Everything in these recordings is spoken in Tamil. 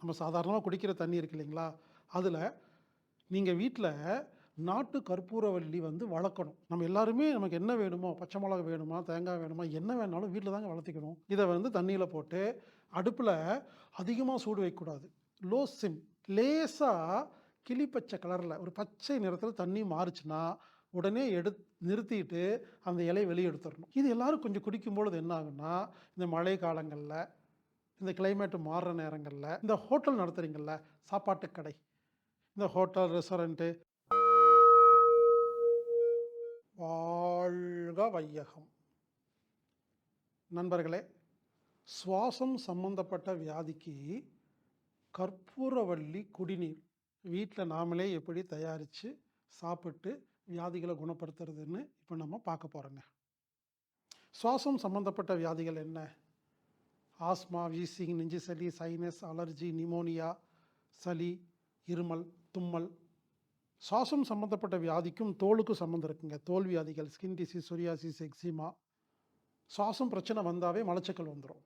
நம்ம சாதாரணமாக குடிக்கிற தண்ணி இருக்கு இல்லைங்களா? அதில் நீங்கள் வீட்டில் நாட்டு கற்பூரவல்லி வந்து வளர்க்கணும். நம்ம எல்லாருமே நமக்கு என்ன வேணுமோ பச்சை மிளகா வேணுமா தேங்காய் வேணுமா என்ன வேணாலும் வீட்டில் தாங்க வளர்த்திக்கணும். இதை வந்து தண்ணியில் போட்டு அடுப்பில் அதிகமாக சூடு வைக்கக்கூடாது. லோ சிம் லேசாக கிளி பச்சை கலரில் ஒரு பச்சை நிறத்தில் தண்ணி மாறுச்சுன்னா உடனே எடு நிறுத்திட்டு அந்த இலையை வெளியே எடுத்துடணும். இது எல்லோரும் கொஞ்சம் குடிக்கும்பொழுது என்ன ஆகுன்னா இந்த மழை காலங்களில் இந்த கிளைமேட் மாறுற நேரங்களில் இந்த ஹோட்டல் நடத்துகிறீங்கள சாப்பாட்டு கடை இந்த ஹோட்டல் ரெஸ்டாரண்ட்டு வாழ்க வையகம். நண்பர்களே சுவாசம் சம்பந்தப்பட்ட வியாதிக்கு கற்பூரவள்ளி குடிநீர் வீட்டில் நாமளே எப்படி தயாரித்து சாப்பிட்டு வியாதிகளை குணப்படுத்துறதுன்னு இப்போ நம்ம பார்க்க போகிறோங்க சுவாசம் சம்பந்தப்பட்ட வியாதிகள் என்ன? ஆஸ்மா வீசிங் நெஞ்சு சளி சைனஸ் அலர்ஜி நிமோனியா சளி இருமல் தும்மல். சுவாசம் சம்மந்தப்பட்ட வியாதிக்கும் தோலுக்கும் சம்மந்தம் இருக்குங்க. தோல் வியாதிகள் ஸ்கின் டிசீஸ் சொரியாசிஸ் எக்ஸிமா சுவாசம் பிரச்சனை வந்தாவே மலச்சிக்கல் வந்துடும்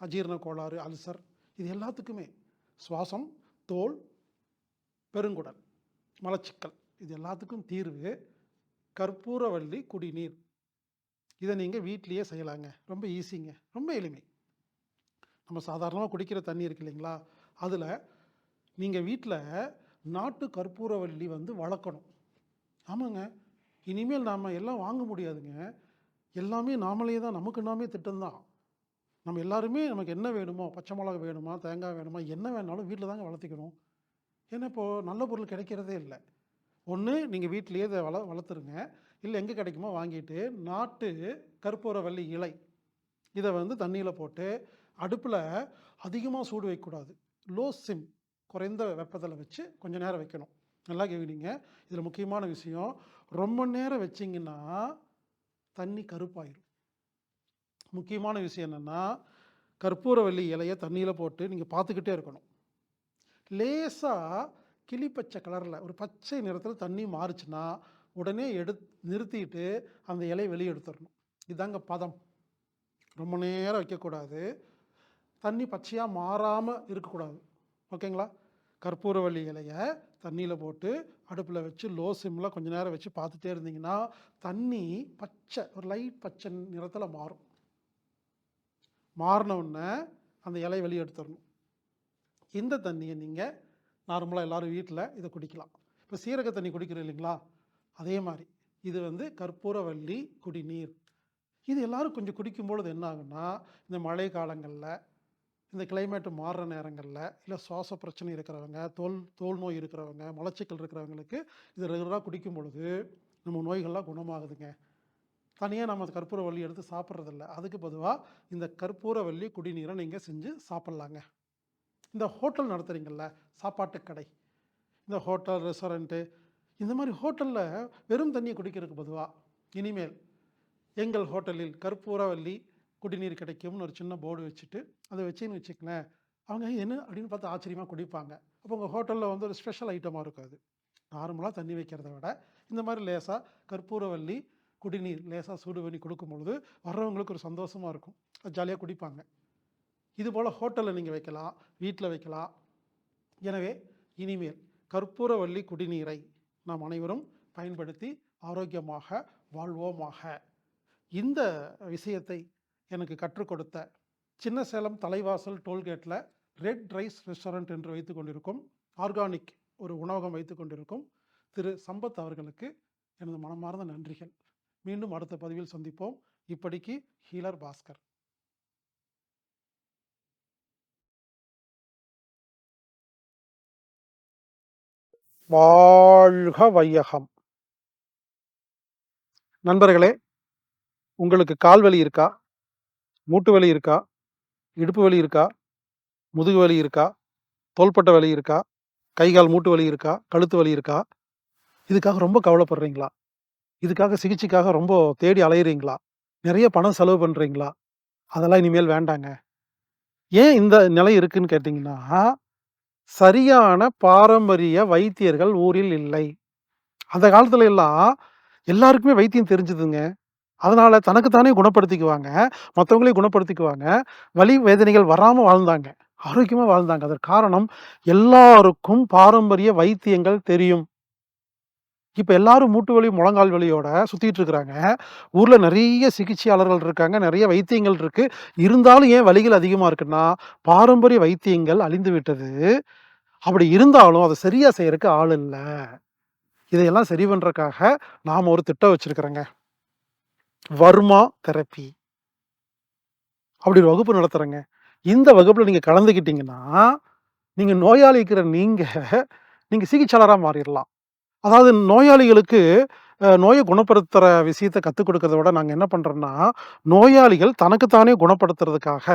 அஜீரண கோளாறு அல்சர் இது எல்லாத்துக்குமே சுவாசம் தோல் பெருங்குடல் மலச்சிக்கல் இது எல்லாத்துக்கும் தீர்வு கற்பூரவள்ளி குடிநீர். இதை நீங்கள் வீட்லேயே செய்யலாங்க. ரொம்ப ஈஸிங்க ரொம்ப எளிமை. நம்ம சாதாரணமாக குடிக்கிற தண்ணி இருக்கு இல்லைங்களா? அதில் நீங்கள் வீட்டில் நாட்டு கற்பூரவல்லி வந்து வளர்க்கணும். ஆமாங்க. இனிமேல் நாம் எல்லாம் வாங்க முடியாதுங்க. எல்லாமே நாமளே தான். நமக்கு நாமே திட்டம்தான் நம்ம எல்லாருமே நமக்கு என்ன வேணுமோ பச்சை மிளகா வேணுமா தேங்காய் வேணுமா என்ன வேணாலும் வீட்டில் தாங்க வளர்த்திக்கணும். ஏன்னா இப்போது நல்ல பொருள் கிடைக்கிறதே இல்லை. ஒன்று நீங்கள் வீட்டிலேயே இதை வள வளர்த்துருங்க. இல்லை எங்கே கிடைக்குமோ வாங்கிட்டு நாட்டு கற்பூரவல்லி இலை. இதை வந்து தண்ணியில் போட்டு அடுப்பில் அதிகமாக சூடு வைக்கக்கூடாது. லோ சிம் குறைந்த வெப்பத்தில் வச்சு கொஞ்சம் நேரம் வைக்கணும். நல்லா கேட்குறீங்க இதில் முக்கியமான விஷயம் ரொம்ப நேரம் வச்சிங்கன்னா தண்ணி கருப்பாயிரும். முக்கியமான விஷயம் என்னென்னா கற்பூரவள்ளி இலையை தண்ணியில் போட்டு நீங்கள் பார்த்துக்கிட்டே இருக்கணும். லேசாக கிளி பச்சை கலரில் ஒரு பச்சை நிறத்தில் தண்ணி மாறுச்சுன்னா உடனே எடு நிறுத்திட்டு அந்த இலையை வெளியே எடுத்துடணும். இதாங்க பதம். ரொம்ப நேரம் வைக்கக்கூடாது. தண்ணி பச்சையாக மாறாமல் இருக்கக்கூடாது. ஓகேங்களா? கற்பூரவள்ளி இலையை தண்ணியில் போட்டு அடுப்பில் வச்சு லோ சிம்மில் கொஞ்ச நேரம் வச்சு பார்த்துட்டே இருந்தீங்கன்னா தண்ணி பச்சை ஒரு லைட் பச்சை நிறத்தில் மாறும். மாறின உடனே அந்த இலையை வெளியே எடுத்துடணும். இந்த தண்ணியை நீங்கள் நார்மலாக எல்லாரும் வீட்டில் இதை குடிக்கலாம். இப்போ சீரக தண்ணி குடிக்கிறோம் இல்லைங்களா? அதே மாதிரி இது வந்து கற்பூரவள்ளி குடிநீர். இது எல்லோரும் கொஞ்சம் குடிக்கும்பொழுது என்ன ஆகுன்னா இந்த மழை காலங்களில் இந்த கிளைமேட்டு மாறுற நேரங்களில் இல்லை சுவாச பிரச்சனை இருக்கிறவங்க தோல் தோல் நோய் இருக்கிறவங்க மலச்சிக்கல் இருக்கிறவங்களுக்கு இது ரெகுலராக குடிக்கும் பொழுது நம்ம நோய்கள்லாம் குணமாகுதுங்க. தனியாக நம்ம அந்த கற்பூரவள்ளி எடுத்து சாப்பிட்றதில்ல. அதுக்கு பொதுவாக இந்த கற்பூரவள்ளி குடிநீரை நீங்கள் செஞ்சு சாப்பிட்லாங்க. இந்த ஹோட்டல் நடத்துகிறீங்கள்ல சாப்பாட்டு கடை. இந்த ஹோட்டல் ரெஸ்டாரண்ட்டு இந்த மாதிரி ஹோட்டலில் வெறும் தண்ணியை குடிக்கிறதுக்கு பொதுவாக இனிமேல் எங்கள் ஹோட்டலில் கற்பூரவல்லி குடிநீர் கிடைக்கும்னு ஒரு சின்ன போர்டு வச்சுட்டு அதை வச்சுன்னு வச்சுக்கங்களேன் அவங்க என்ன அப்படின்னு பார்த்து ஆச்சரியமாக குடிப்பாங்க. அப்போ உங்கள் ஹோட்டலில் வந்து ஒரு ஸ்பெஷல் ஐட்டமாக இருக்கும் அது. நார்மலாக தண்ணி வைக்கிறத விட இந்த மாதிரி லேசாக கற்பூரவல்லி குடிநீர் லேசாக சூடு பண்ணி கொடுக்கும் பொழுது வர்றவங்களுக்கு ஒரு சந்தோஷமாக இருக்கும். அது ஜாலியாக குடிப்பாங்க. இது போல் ஹோட்டலில் நீங்கள் வைக்கலாம் வீட்டில் வைக்கலாம். எனவே இனிமேல் கற்பூரவள்ளி குடிநீரை நாம் அனைவரும் பயன்படுத்தி ஆரோக்கியமாக வாழ்வோமாக. இந்த விஷயத்தை எனக்கு கற்றுக் கொடுத்த சின்ன சேலம் தலைவாசல் டோல்கேட்டில் ரெட் ரைஸ் ரெஸ்டாரண்ட் என்று வைத்து கொண்டிருக்கும் ஆர்கானிக் ஒரு உணவகம் வைத்து கொண்டிருக்கும் திரு சம்பத் அவர்களுக்கு எனது மனமார்ந்த நன்றிகள். மீண்டும் அடுத்த பதிவில் சந்திப்போம். இப்படிக்கு ஹீலர் பாஸ்கர். வாழ்க வையகம். நண்பர்களே உங்களுக்கு கால் வலி இருக்கா? மூட்டு வலி இருக்கா? இடுப்பு வலி இருக்கா? முதுகு வலி இருக்கா? தோள்பட்டை வலி இருக்கா? கை கால் மூட்டு வலி இருக்கா? கழுத்து வலி இருக்கா? இதுக்காக ரொம்ப கவலைப்படுறீங்களா? இதுக்காக சிகிச்சைக்காக ரொம்ப தேடி அலையுறீங்களா? நிறைய பணம் செலவு பண்ணுறீங்களா அதெல்லாம் இனிமேல் வேண்டாங்க. ஏன் இந்த நிலை இருக்குன்னு கேட்டிங்கன்னா சரியான பாரம்பரிய வைத்தியர்கள் ஊரில் இல்லை. அந்த காலத்துல எல்லாம் எல்லாருக்குமே வைத்தியம் தெரிஞ்சுதுங்க. அதனால தனக்குத்தானே குணப்படுத்திக்குவாங்க மற்றவங்களையும் குணப்படுத்திக்குவாங்க வலி வேதனைகள் வராமல் வாழ்ந்தாங்க ஆரோக்கியமாக வாழ்ந்தாங்க. அதற்கு காரணம் எல்லாருக்கும் பாரம்பரிய வைத்தியங்கள் தெரியும். இப்போ எல்லாரும் மூட்டு வலி, முழங்கால் வலியோட சுற்றிட்டு இருக்கிறாங்க. ஊரில் நிறைய சிகிச்சையாளர்கள் இருக்காங்க. நிறைய வைத்தியங்கள் இருக்கு. இருந்தாலும் ஏன் வலிகள் அதிகமாக இருக்குன்னா, பாரம்பரிய வைத்தியங்கள் அழிந்து விட்டது. அப்படி இருந்தாலும் அதை சரியாக செய்யறதுக்கு ஆள் இல்லை இதையெல்லாம் சரி பண்ணுறதுக்காக நாம் ஒரு திட்டம் வச்சிருக்கிறோங்க. வர்மா தெரப்பி. அப்படி ஒரு வகுப்பு நடத்துகிறேங்க இந்த வகுப்பில் நீங்கள் கலந்துக்கிட்டீங்கன்னா, நீங்கள் நோயாளி இருக்கிற நீங்கள் சிகிச்சையாளராக மாறிடலாம் அதாவது நோயாளிகளுக்கு நோயை குணப்படுத்துகிற விஷயத்தை விஷயத்த கொடுக்கறத விட நாங்கள் என்ன பண்ணுறோன்னா நோயாளிகள் தனக்குத்தானே குணப்படுத்துறதுக்காக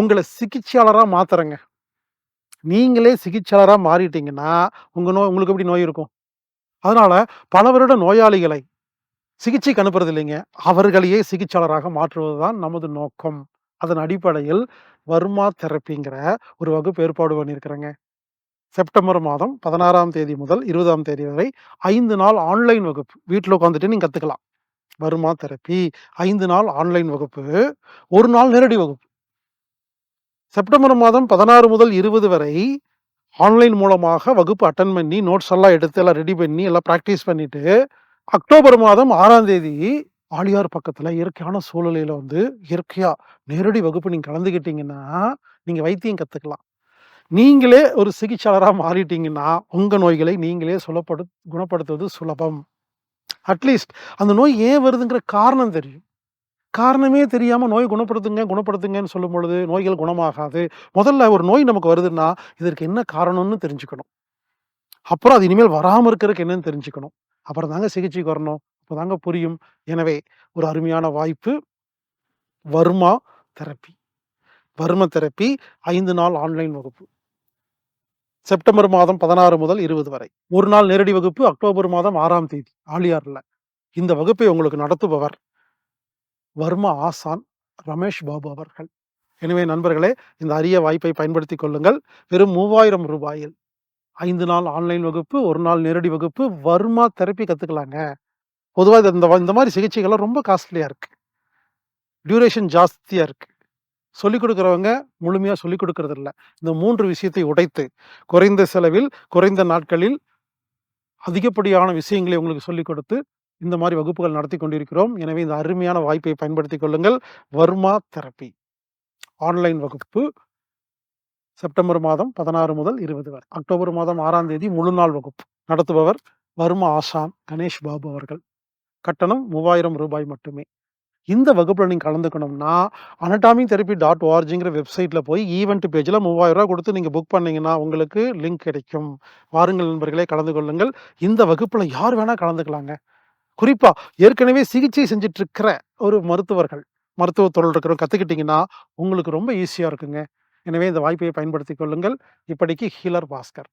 உங்களை சிகிச்சையாளராக மாற்றுறேங்க நீங்களே சிகிச்சையாளராக மாறிட்டீங்கன்னா, உங்கள் நோய் உங்களுக்கு எப்படி நோய் இருக்கும்? அதனால் பல வருட நோயாளிகளை சிகிச்சைக்கு அனுப்புறது இல்லைங்க. அவர்களையே சிகிச்சையாளராக மாற்றுவது தான் நமது நோக்கம். அதன் அடிப்படையில் வர்மா தெரப்பிங்கிற ஒரு வகுப்பு ஏற்பாடு பண்ணியிருக்கிறேங்க. செப்டம்பர் மாதம் 16ஆம் தேதி முதல் 20ஆம் தேதி வரை ஐந்து நாள் ஆன்லைன் வகுப்பு. வீட்டில் உட்காந்துட்டு நீங்கள் கற்றுக்கலாம் வர்மா தெரப்பி ஐந்து நாள் ஆன்லைன் வகுப்பு. ஒரு நாள் நேரடி வகுப்பு. செப்டம்பர் மாதம் 16 முதல் 20 வரை ஆன்லைன் மூலமாக வகுப்பு அட்டன் பண்ணி, நோட்ஸ் எல்லாம் எடுத்து எல்லாம் ரெடி பண்ணி, எல்லாம் ப்ராக்டிஸ் பண்ணிவிட்டு அக்டோபர் மாதம் ஆறாம் தேதி ஆழியார் பக்கத்துல இயற்கையான சூழ்நிலையில வந்து இயற்கையா நேரடி வகுப்பு நீங்க கலந்துக்கிட்டீங்கன்னா, நீங்க வைத்தியம் கத்துக்கலாம். நீங்களே ஒரு சிகிச்சையாளராக மாறிட்டீங்கன்னா, உங்க நோய்களை நீங்களே சுலப்படு குணப்படுத்துவது சுலபம். அட்லீஸ்ட் அந்த நோய் ஏன் வருதுங்கிற காரணம் தெரியும். காரணமே தெரியாமல் நோய் குணப்படுத்துங்க, குணப்படுத்துங்கன்னு சொல்லும் பொழுது நோய்கள் குணமாகாது. முதல்ல ஒரு நோய் நமக்கு வருதுன்னா, இதற்கு என்ன காரணம்னு தெரிஞ்சுக்கணும். அப்புறம் அது இனிமேல் வராமல் இருக்கிறதுக்கு என்னன்னு தெரிஞ்சுக்கணும். அப்புறம் தாங்க சிகிச்சைக்கு வரணும். அப்பதாங்க புரியும். எனவே ஒரு அருமையான வாய்ப்பு. வர்மா தெரப்பி. வர்ம தெரப்பி ஐந்து நாள் ஆன்லைன் வகுப்பு. செப்டம்பர் மாதம் 16 முதல் 20 வரை. ஒரு நாள் நேரடி வகுப்பு அக்டோபர் மாதம் ஆறாம் தேதி ஆழியார்ல. இந்த வகுப்பை உங்களுக்கு நடத்துபவர் வர்மா ஆசான் ரமேஷ் பாபு அவர்கள். எனவே நண்பர்களே, இந்த அரிய வாய்ப்பை பயன்படுத்திக் கொள்ளுங்கள். வெறும் மூவாயிரம் ரூபாயில் 5 நாள் ஆன்லைன் வகுப்பு, 1 நாள் நேரடி வகுப்பு, வர்மா தெரப்பி கத்துக்கலாங்க. பொதுவா இது இந்த இந்த மாரி சிகிச்சைகள்லாம் ரொம்ப காஸ்ட்லியா இருக்கு. டியூரேஷன் ஜாஸ்தியா இருக்கு. சொல்லிக் குடுக்கிறவங்க முழுமையா சொல்லிக் கொடுக்கறதில்ல இந்த 3 விஷயத்தை உடைத்து, குறைந்த செலவில், குறைந்த நாட்களில் அதிகப்படியான விஷயங்களை உங்களுக்கு சொல்லிக் கொடுத்து, இந்த மாரி வகுப்புகள் நடத்திக் கொண்டிருக்கிறோம். எனவே இந்த அருமையான வாய்ப்பை பயன்படுத்திக் கொள்ளுங்கள். வர்மா தெரப்பி. ஆன்லைன் வகுப்பு. செப்டம்பர் மாதம் 16 முதல் 20 வரை. அக்டோபர் மாதம் ஆறாம் தேதி முழு நாள் வகுப்பு. நடத்துபவர் வர்மா ஆசான் கணேஷ் பாபு அவர்கள். கட்டணம் மூவாயிரம் ரூபாய் மட்டுமே. இந்த வகுப்பில் நீங்கள் கலந்துக்கணும்னா, anatomy தெரப்பி டாட் ஓஆர்ஜிங்கிற வெப்சைட்டில் போய் ஈவென்ட் பேஜில் மூவாயிரம் ரூபா கொடுத்து நீங்கள் புக் பண்ணீங்கன்னா, உங்களுக்கு லிங்க் கிடைக்கும். வாருங்கள் நண்பர்களே கலந்து கொள்ளுங்கள். இந்த வகுப்பில் யார் வேணால் கலந்துக்கலாங்க. குறிப்பாக ஏற்கனவே சிகிச்சை செஞ்சிட்ருக்கிற ஒரு மருத்துவர்கள், மருத்துவ தொழில் இருக்கிறவங்க கற்றுக்கிட்டிங்கன்னா உங்களுக்கு ரொம்ப ஈஸியாக இருக்குங்க. எனவே இந்த வாய்ப்பை பயன்படுத்திக் கொள்ளுங்கள். இப்படிக்கு ஹீலர் பாஸ்கர்.